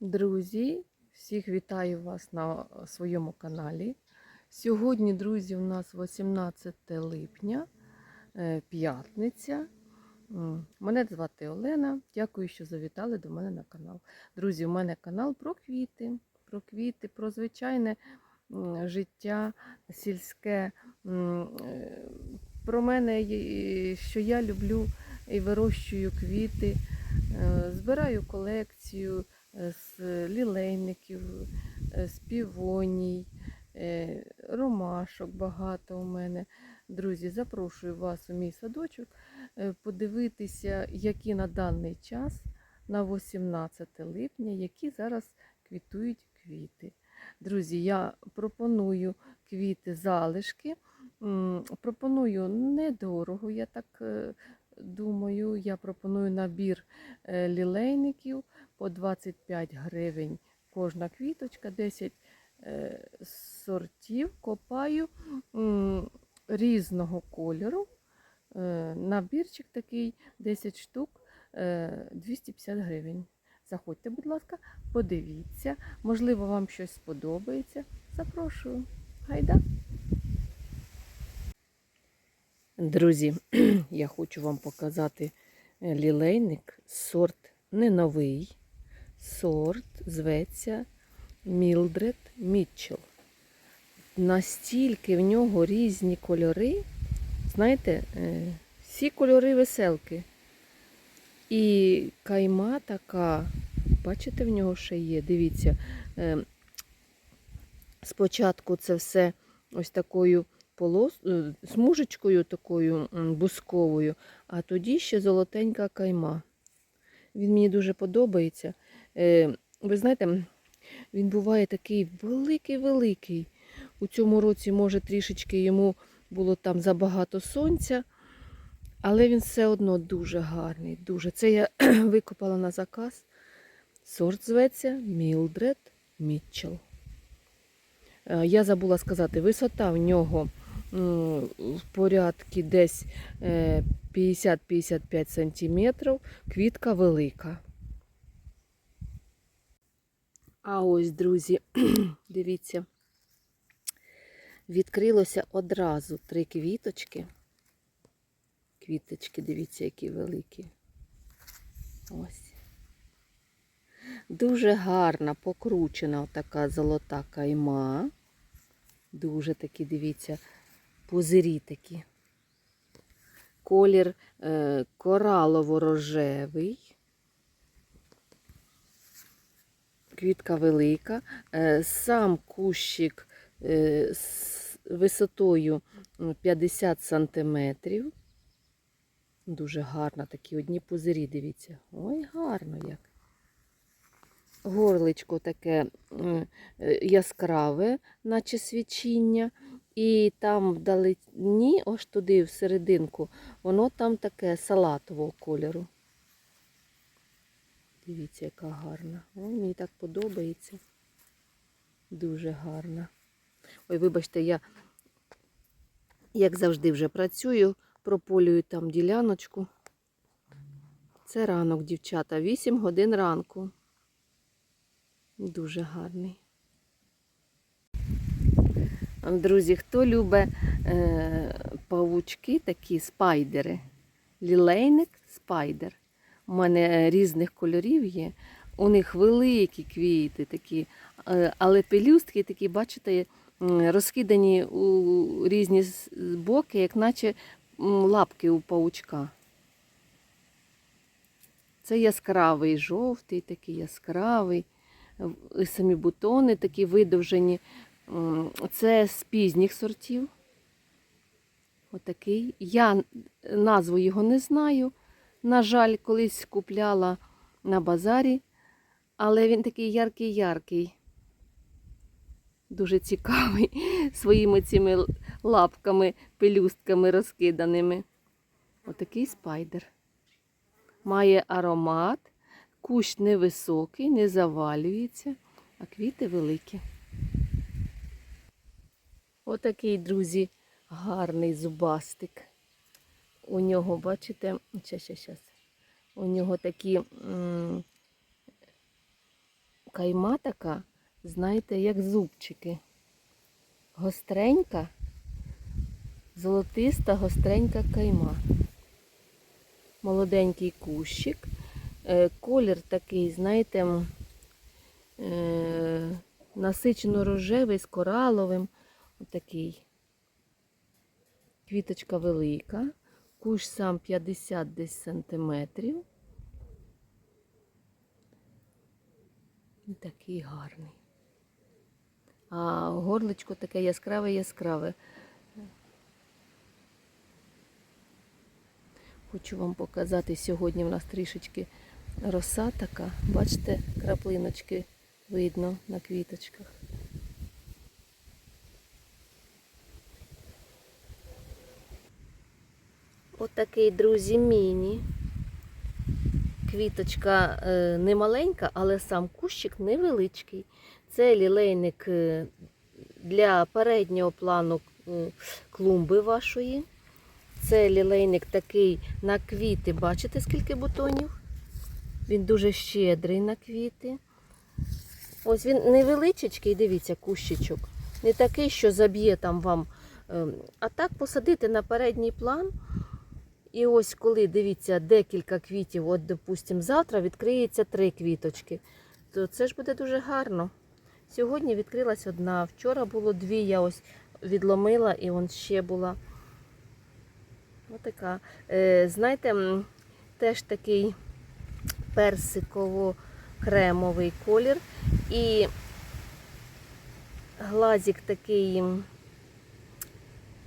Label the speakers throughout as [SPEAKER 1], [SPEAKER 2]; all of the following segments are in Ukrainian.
[SPEAKER 1] Друзі, всіх вітаю вас на своєму каналі. Сьогодні, друзі, у нас 18 липня, е, п'ятниця. Мене звати Олена. Дякую, що завітали до мене на канал. Друзі, у мене канал про квіти, про квіти, про звичайне життя сільське. Е, Про мене, що я люблю і вирощую квіти, е, збираю колекцію е, з лілейників, е, з півоній, е, ромашок багато у мене. Друзі, запрошую вас у мій садочок е, подивитися, які на даний час, на 18 липня, які зараз квітують квіти. Друзі, я пропоную квіти залишки. Пропоную недорого, я так е, думаю. Я пропоную набір е, лілейників по 25 гривень кожна квіточка, 10 е, сортів копаю різного кольору. Е, Набірчик такий 10 штук, е, 250 гривень. Заходьте, будь ласка, подивіться. Можливо, вам щось сподобається. Запрошую. Гайда. Друзі, я хочу вам показати е, лілейник, сорт не новий, сорт зветься Мілдред Мітчелл. Настільки в нього різні кольори, знаєте, е, всі кольори веселки. І кайма така, бачите, в нього ще є. Дивіться, е, спочатку це все ось такою полос... е, смужечкою такою бусковою, а тоді ще золотенька кайма. Він мені дуже подобається. Е, Ви знаєте, він буває такий великий-великий. У цьому році, може, трішечки йому було там забагато сонця, але він все одно дуже гарний. Дуже. Це я викопала на заказ. Сорт зветься Мілдред Мітчелл. Е, Я забула сказати, висота в нього в порядку десь е, 50-55 сантиметрів, квітка велика. А ось, друзі, дивіться, відкрилося одразу три квіточки. Квіточки, дивіться, які великі. Ось. Дуже гарна, покручена така золота кайма. Дуже такі, дивіться, пузирі такі. Колір е, коралово-рожевий. Квітка велика. Е, сам кущик е, з висотою 50 сантиметрів. Дуже гарно, такі одні пузирі, дивіться. Ой, гарно як. Горличко таке е, яскраве, наче свічіння. І там вдалині, ось туди, в серединку, воно там таке салатового кольору. Дивіться, яка гарна. Ой, мені так подобається. Дуже гарна. Ой, вибачте, я, як завжди, вже працюю, прополюю там діляночку. Це ранок, дівчата, 8 годин ранку. Дуже гарний. Друзі, хто любить е, павучки, такі спайдери, лілейник спайдер. У мене різних кольорів є. У них великі квіти такі, е, але пелюстки такі, бачите, розкидані у різні боки, як наче лапки у павучка. Це яскравий, жовтий, такий яскравий. І Самі бутони такі видовжені. Це з пізніх сортів. Отакий. Я назву його не знаю. На жаль, колись купляла на базарі, але він такий яркий-яркий. Дуже цікавий своїми цими лапками, пелюстками розкиданими. Отакий спайдер. Має аромат, кущ невисокий, не завалюється, а квіти великі. Отакий, друзі, гарний зубастик. У нього, бачите, щас, щас, щас. У нього такі кайма така, знаєте, як зубчики. Гостренька, золотиста гостренька кайма. Молоденький кущик. Е, Колір такий, знаєте, е, насичено рожевий з кораловим. Отакий. Квіточка велика. Кущ сам 50 десь сантиметрів. І такий гарний. А горличко таке яскраве яскраве. Хочу вам показати, сьогодні в нас трішечки роса така. Бачите, краплиночки видно на квіточках. Отакий, друзі, міні. Квіточка е, не маленька, але сам кущик невеличкий. Це лілейник е, для переднього плану е, клумби вашої. Це лілейник такий на квіти. Бачите, скільки бутонів? Він дуже щедрий на квіти. Ось він невеличкий, дивіться, кущичок. Не такий, що заб'є там вам. ем, А так посадити на передній план. І ось коли, дивіться, декілька квітів, от, допустимо, завтра відкриється три квіточки, то це ж буде дуже гарно. Сьогодні відкрилась одна, вчора було дві, я ось відломила і он ще була. Отака. Е, знаєте, теж такий персиково-кремовий колір. І глазик такий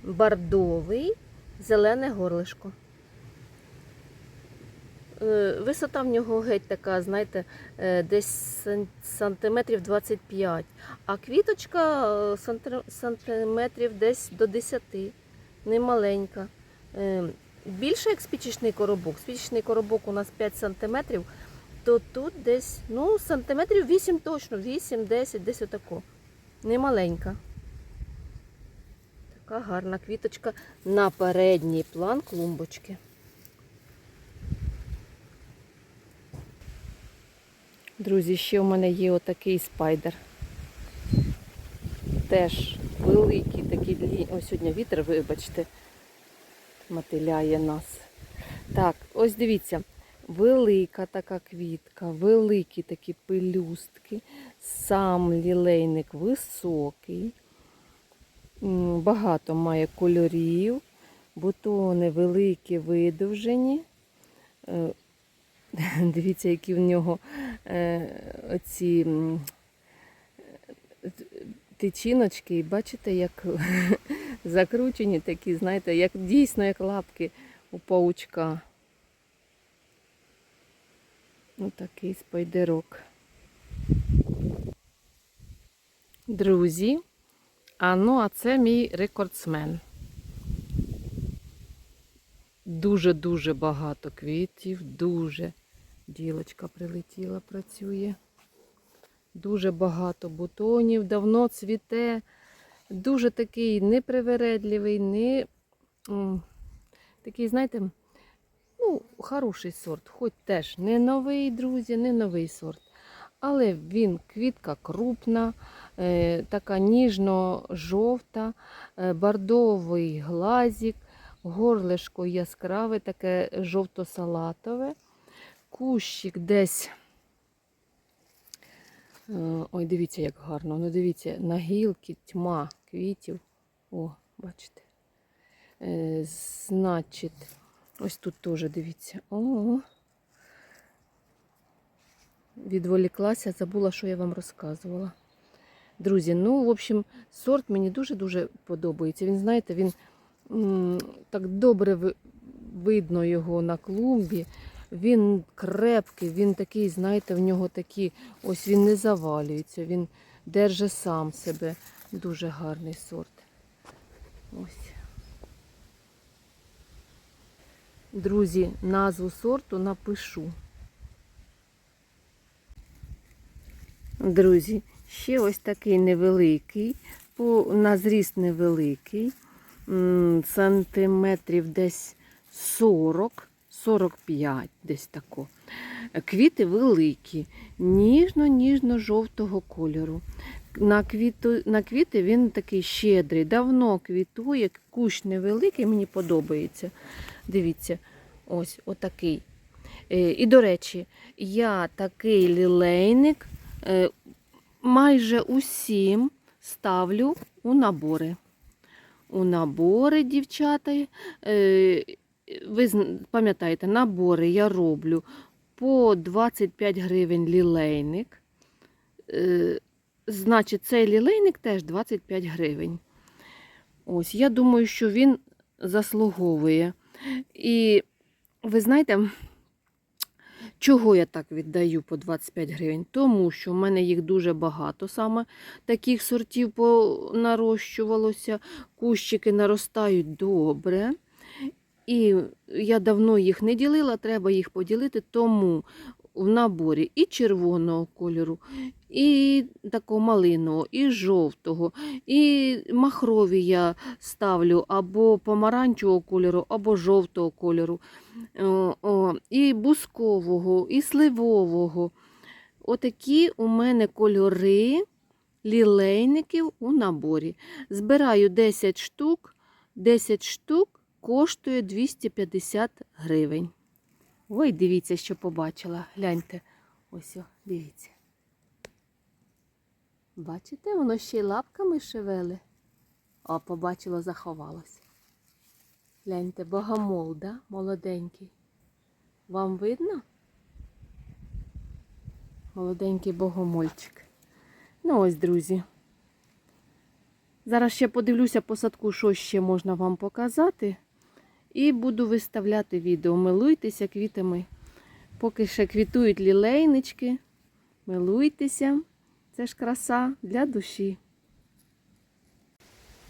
[SPEAKER 1] бордовий, зелене горлишко. Е, Висота в нього геть така, знаєте, е, десь сантиметрів 25, а квіточка е, сантиметрів десь до 10, немаленька. Більше як спічечний коробок. Спічечний коробок у нас 5 сантиметрів, то тут десь ну, сантиметрів 8 точно, 8-10, десь отако. Немаленька. Така гарна квіточка на передній план клумбочки. Друзі, ще в мене є отакий спайдер. Теж великий такий длі... Ось сьогодні вітер, вибачте, мотиляє нас. Так, ось дивіться, велика така квітка, великі такі пелюстки, сам лілейник високий, багато має кольорів, бутони великі, видовжені. Дивіться, які в нього е, оці м, тичиночки, і бачите, як закручені такі, знаєте, як дійсно як лапки у паучка. Ось такий спайдерок. Друзі, а ну, а це мій рекордсмен. Дуже-дуже багато квітів, дуже. Ділочка прилетіла, працює. Дуже багато бутонів, давно цвіте. Дуже такий непривередливий, не такий, знаєте, ну, хороший сорт. Хоч теж не новий, друзі, не новий сорт. Але він квітка крупна, е, така ніжно-жовта, е, бордовий глазик, горлишко яскраве, таке жовто-салатове. Кущик десь. е, Ой, дивіться, як гарно. Ну, дивіться, на гілки тьма квітів. О, бачите. Е, значить, ось тут теж дивіться. О. Відволіклася, забула, що я вам розказувала. Друзі, ну, в общем, сорт мені дуже-дуже подобається. Він, знаєте, він так добре видно його на клумбі. Він крепкий, він такий, знаєте, в нього такі, ось він не завалюється, він держить сам себе. Дуже гарний сорт. Ось. Друзі, назву сорту напишу. Друзі, ще ось такий невеликий, на зріст невеликий, сантиметрів десь 40, 45 десь тако. Квіти великі, ніжно-ніжно-жовтого кольору. На, квіту, на квіти він такий щедрий, давно квітує, кущ невеликий, мені подобається. Дивіться, ось отакий. Е, І, до речі, я такий лілейник е, майже усім ставлю у набори. У набори, дівчата. Ви пам'ятаєте, набори я роблю по 25 гривень лілейник. Е, Значить, цей лілейник теж 25 гривень. Ось, я думаю, що він заслуговує. І ви знаєте, чого я так віддаю по 25 гривень? Тому що в мене їх дуже багато саме таких сортів нарощувалося. Кущики наростають добре. І я давно їх не ділила, треба їх поділити, тому в наборі і червоного кольору, і такого малиного, і жовтого, і махрові я ставлю або помаранчевого кольору, або жовтого кольору, о, і бускового, і сливового. Отакі у мене кольори лілейників у наборі. Збираю 10 штук, 10 штук коштує 250 гривень. Ой, дивіться, що побачила. Гляньте. Ось, о, дивіться. Бачите, воно ще й лапками шевеле. О, побачило, заховалося. Гляньте, богомол, да? молоденький. Вам видно? Молоденький богомольчик. Ну ось, друзі. Зараз ще подивлюся по садку, що ще можна вам показати. І буду виставляти відео. Милуйтеся квітами. Поки ще квітують лілейнички. Милуйтеся. Це ж краса для душі.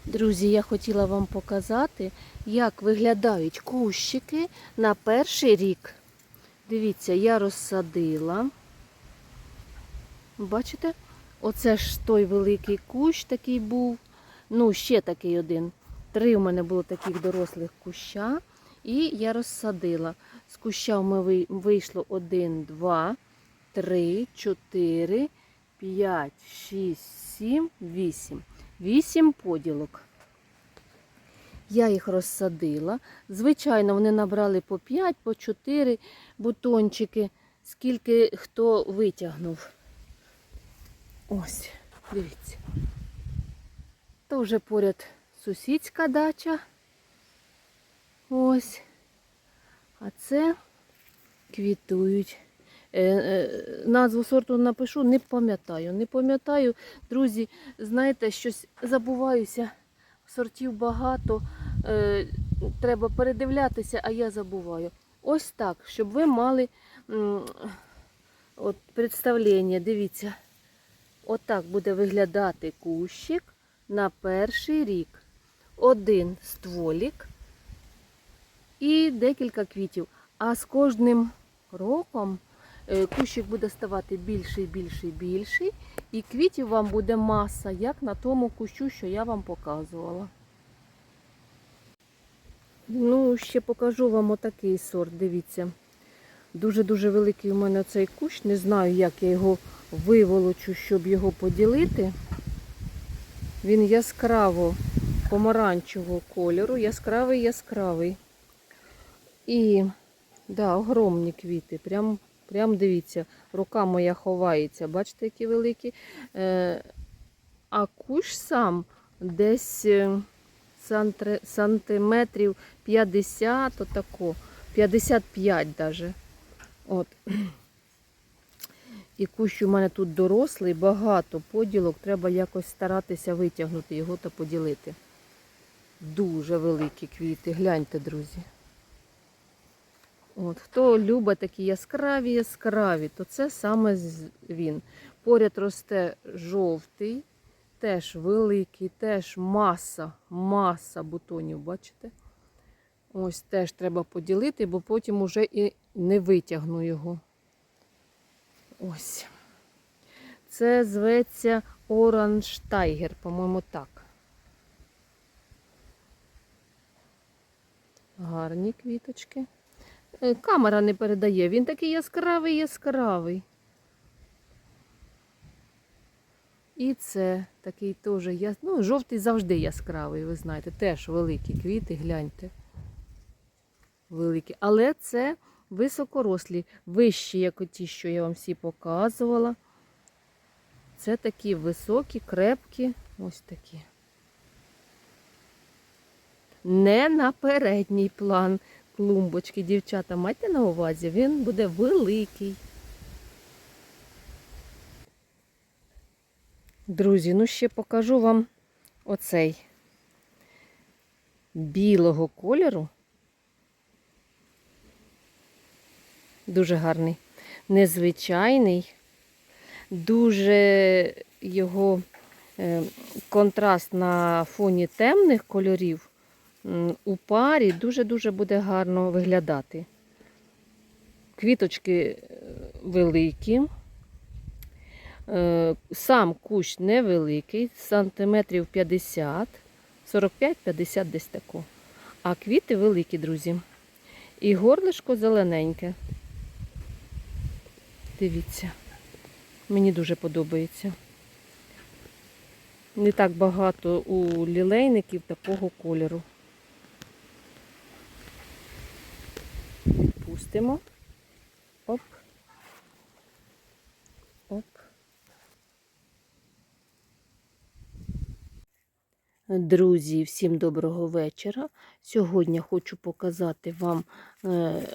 [SPEAKER 1] Друзі, я хотіла вам показати, як виглядають кущики на перший рік. Дивіться, я розсадила. Бачите? Оце ж той великий кущ такий був. Ну, ще такий один. Три у мене було таких дорослих куща. І я розсадила. З куща в мене вийшло 1, 2, 3, 4, 5, 6, 7, 8. 8 поділок. Я їх розсадила. Звичайно, вони набрали по 5, по 4 бутончики, скільки хто витягнув. Ось, дивіться. То вже поряд сусідська дача. Ось. А це квітують. Е, е, назву сорту напишу, не пам'ятаю. Не пам'ятаю, друзі, знаєте, щось забуваюся. Сортів багато. Е, треба передивлятися, а я забуваю. Ось так, щоб ви мали от, представлення. Дивіться, отак буде виглядати кущик на перший рік. Один стволік і декілька квітів. А з кожним роком е, кущик буде ставати більший, більший, більший. І квітів вам буде маса, як на тому кущу, що я вам показувала. Ну, ще покажу вам отакий сорт, дивіться. Дуже-дуже великий у мене цей кущ. Не знаю, як я його виволочу, щоб його поділити. Він яскраво помаранчевого кольору, яскравий яскравий. І, да, огромні квіти. Прям, прям дивіться, рука моя ховається. Бачите, які великі. Е, а кущ сам десь е, сантиметрів 50, отако, 55 даже. От. І кущ у мене тут дорослий, багато поділок, треба якось старатися витягнути його та поділити. Дуже великі квіти, гляньте, друзі. От, хто любить такі яскраві, яскраві, то це саме він. Поряд росте жовтий, теж великий, теж маса, маса бутонів, бачите? Ось теж треба поділити, бо потім уже і не витягну його. Ось. Це зветься Orange Tiger, по-моєму, так. Гарні квіточки. Е, Камера не передає, він такий яскравий, яскравий. І це такий теж яс... ну, жовтий завжди яскравий, ви знаєте, теж великі квіти, гляньте. Великі. Але це високорослі, вищі, як оті, що я вам всі показувала. Це такі високі, крепкі, ось такі. Не на передній план клумбочки, дівчата, майте на увазі, він буде великий. Друзі, ну ще покажу вам оцей білого кольору. Дуже гарний, незвичайний, дуже його е, контраст на фоні темних кольорів у парі дуже-дуже буде гарно виглядати. Квіточки е, великі. Е, Сам кущ невеликий, сантиметрів 50, 45-50 десь тако. А квіти великі, друзі. І горлишко зелененьке. Дивіться. Мені дуже подобається. Не так багато у лілейників такого кольору. Відпустимо. Оп. Оп. Друзі, всім доброго вечора. Сьогодні хочу показати вам е,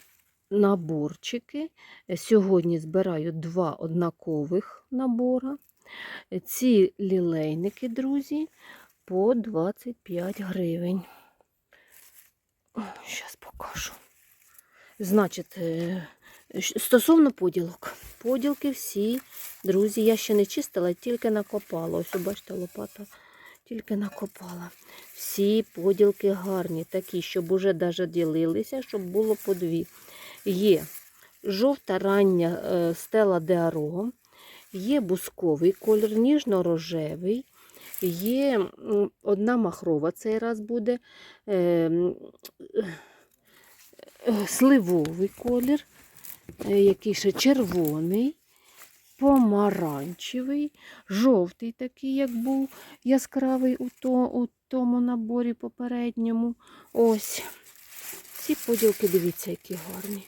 [SPEAKER 1] наборчики. Сьогодні збираю два однакових набора. Ці лілейники, друзі, по 25 гривень. Зараз покажу. Значить, е, стосовно поділок. Поділки всі, друзі, я ще не чистила, тільки накопала. Ось, бачите, лопата тільки накопала. Всі поділки гарні, такі, щоб уже даже ділилися, щоб було по дві. Є жовта рання е, стела деаро, є бусковий колір, ніжно-рожевий, є одна махрова цей раз буде, е, м, е, сливовий колір, е, який ще червоний, помаранчевий, жовтий такий, як був яскравий у, то, у тому наборі попередньому. Ось. Ці поділки, дивіться, які гарні.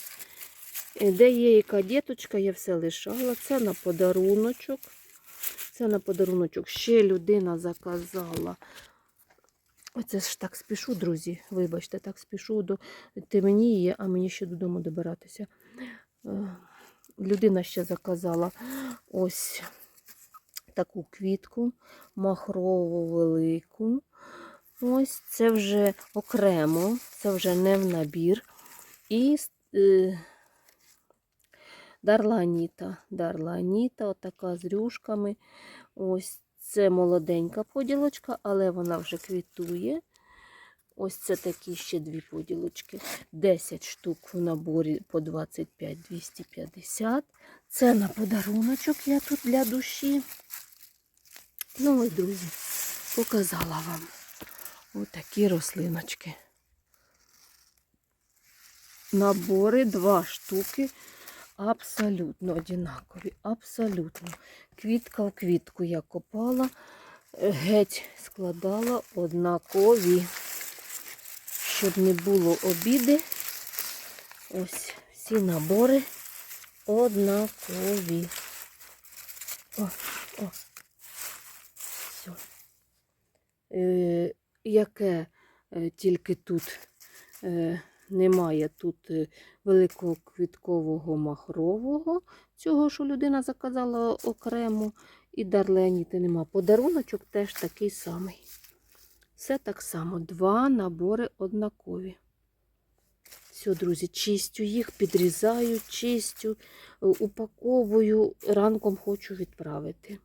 [SPEAKER 1] Е, Де є яка діточка, я все лишала. Це на подаруночок. Це на подаруночок. Ще людина заказала. Оце ж так спішу, друзі. Вибачте, так спішу до темніє, а мені ще додому добиратися. Е, Людина ще заказала ось таку квітку, махрову велику. Ось це вже окремо, це вже не в набір. І е, дарланіта. Дарланіта, отака з рюшками. Ось це молоденька поділочка, але вона вже квітує. Ось це такі ще дві поділочки. 10 штук в наборі по 25-250. Це на подаруночок я тут для душі. Ну і, друзі, показала вам отакі рослиночки. Набори два штуки. Абсолютно одинакові. Абсолютно. Квітка в квітку я копала, геть складала однакові. Щоб не було обіди. Ось всі набори однакові. О, о. Все. Е, яке е, тільки тут е, немає тут е, великого квіткового махрового, цього, що людина заказала окремо, і дарленіти нема. Подаруночок теж такий самий. Все так само. Два набори однакові. Все, друзі, чистю їх, підрізаю, чистю, е, упаковую. Ранком хочу відправити.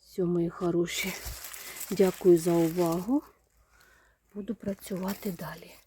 [SPEAKER 1] Все, мої хороші. Дякую за увагу. Буду працювати далі.